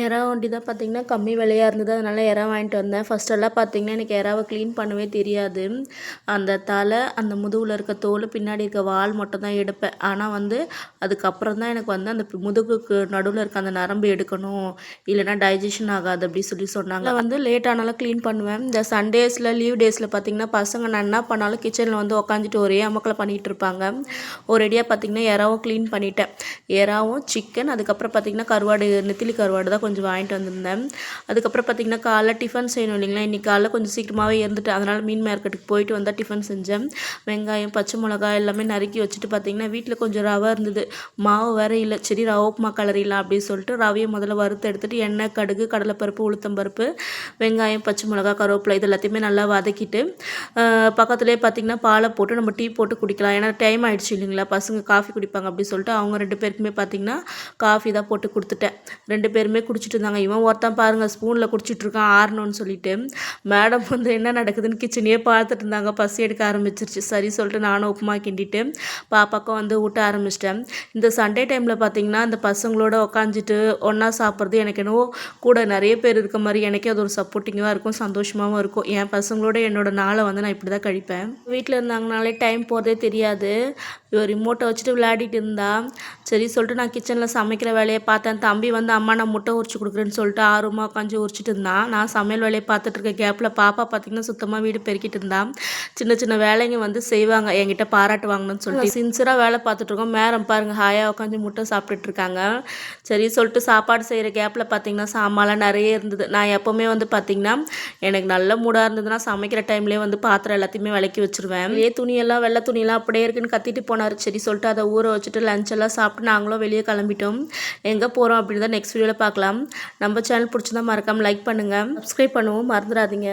எறா வண்டி தான் பார்த்திங்கன்னா கம்மி விலையாக இருந்தது. அதனால் எறா வாங்கிட்டு வந்தேன். ஃபஸ்ட்டெல்லாம் பார்த்திங்கன்னா எனக்கு எறாவை க்ளீன் பண்ணவே தெரியாது. அந்த தலை அந்த முதுகில் இருக்க தோல் பின்னாடி இருக்க வால் மட்டும் தான் எடுப்பேன். ஆனால் வந்து அதுக்கப்புறம் தான் எனக்கு வந்து அந்த முதுகுக்கு நடுவில் இருக்க அந்த நரம்பு எடுக்கணும். இல்லைன்னா டைஜஷன் ஆகாது அப்படி சொல்லி சொன்னாங்க. வந்து லேட் ஆனாலும் க்ளீன் பண்ணுவேன். இந்த சண்டேஸில் லீவ் டேஸில் பார்த்திங்கன்னா பசங்க நான் என்ன பண்ணாலும் கிச்சனில் வந்து உக்காந்துட்டு ஒரே அமக்கில் பண்ணிகிட்டு இருப்பாங்க. ஒரேடியாக பார்த்திங்கன்னா எறாவும் க்ளீன் பண்ணிட்டேன். எறாவும் சிக்கன் அதுக்கப்புறம் பார்த்திங்கன்னா கருவாடு நெத்திலி கருவாடு தான் கொஞ்சம் வாங்கிட்டு வந்திருந்தேன். அதுக்கப்புறம் பார்த்திங்கன்னா காலைல டிஃபன் செய்யணும் இல்லைங்களா? இன்றைக்கி காலைல கொஞ்சம் சீக்கிரமாகவே இருந்துட்டு அதனால் மீன் மார்க்கெட்டுக்கு போயிட்டு வந்தால் டிஃபன் செஞ்சேன். வெங்காயம் பச்சை மிளகாய் எல்லாமே நறுக்கி வச்சுட்டு பார்த்திங்கன்னா வீட்டில் கொஞ்சம் ரவை இருந்தது. மாவு வேறு இல்லை. சரி ரவை உப்புமா கலரிலாம் அப்படின்னு சொல்லிட்டு ரவையை முதல்ல வறுத்து எடுத்துகிட்டு எண்ணெய் கடுகு கடலைப்பருப்பு உளுத்தம்பருப்பு வெங்காயம் பச்சை மிளகாய் கருவேப்பிலை இது எல்லாத்தையுமே நல்லா வதக்கிட்டு பக்கத்துலேயே பார்த்திங்கன்னா பாலை போட்டு நம்ம டீ போட்டு குடிக்கலாம். ஏன்னா டைம் ஆகிடுச்சு இல்லைங்களா? பசங்க காஃபி குடிப்பாங்க அப்படின்னு சொல்லிட்டு அவங்க ரெண்டு பேருக்குமே பார்த்திங்கன்னா காஃபி தான் போட்டு கொடுத்துட்டேன். ரெண்டு பேருமே குடிச்சிட்டு இருந்தாங்க இவன் ஒருத்தன் பாருங்கள் ஸ்பூனில் குடிச்சிட்டு இருக்கான் ஆறணும்னு சொல்லிட்டு. மேடம் வந்து என்ன நடக்குதுன்னு கிச்சனையே பார்த்துட்டு இருந்தாங்க பசி எடுக்க ஆரம்பிச்சிருச்சு. சரி சொல்லிட்டு நானும் உப்புமா கிண்டிட்டு பாப்பாக்கும் வந்து ஊட்ட ஆரம்பிச்சிட்டேன். இந்த சண்டே டைமில் பார்த்தீங்கன்னா அந்த பசங்களோட உக்காந்துட்டு ஒன்றா சாப்பிட்றது எனக்கு என்னவோ கூட நிறைய பேர் இருக்க மாதிரி எனக்கே அது ஒரு சப்போர்ட்டிங்காக இருக்கும் சந்தோஷமாகவும் இருக்கும். என் பசங்களோட என்னோட நாளை வந்து நான் இப்படி தான் கழிப்பேன். வீட்டில் இருந்தாங்கனாலே டைம் போகிறதே தெரியாது. இவர் ரிமோட்டை வச்சுட்டு விளையாடிட்டு இருந்தா. சரி சொல்லிட்டு நான் கிச்சனில் சமைக்கிற வேலையை பார்த்தேன். தம்பி வந்து அம்மா நான் முட்டை உரிச்சு கொடுக்குறேன்னு சொல்லிட்டு ஆர்வமாக உட்காந்து உரிச்சிட்டு இருந்தான் நான் சமையல் வேலையை பார்த்துட்டு இருக்க கேப்பில் பாப்பா பார்த்திங்கன்னா சுத்தமாக வீடு பெருக்கிட்டு இருந்தான் சின்ன சின்ன வேலைங்க வந்து செய்வாங்க. என்கிட்ட பாராட்டுவாங்கன்னு சொல்லிட்டு. சின்சராக வேலை பார்த்துட்ருக்கோம் மேரம் பாருங்கள் ஹாயாக உட்காந்து முட்டை சாப்பிட்டுட்டு இருக்காங்க. சரி சொல்லிட்டு சாப்பாடு செய்கிற கேப்பில் பார்த்திங்கன்னா சாமான்லாம் நிறைய இருந்தது. நான் எப்போவுமே வந்து பார்த்திங்கன்னா எனக்கு நல்ல மூடாக இருந்ததுன்னா சமைக்கிற டைம்லேயே வந்து பாத்திரம் எல்லாத்தையுமே விளக்கி வச்சுருவேன். இதே துணியெல்லாம் வெள்ளை துணியெல்லாம் அப்படியே இருக்குன்னு கத்திட்டு போனார். சரி சொல்லிட்டு அதை ஊற வச்சுட்டு லஞ்செல்லாம் சாப்பிட்டு நாங்களும் வெளியே கிளம்பிட்டோம். எங்கே போகிறோம் அப்படின்னு தான் நெக்ஸ்ட் வீடியோவில் பார்க்கலாம். நம்ம சேனல் பிடிச்சிருந்தா மறக்காமல் லைக் பண்ணுங்கள் சப்ஸ்கிரைப் பண்ணவும் மறந்துடாதீங்க.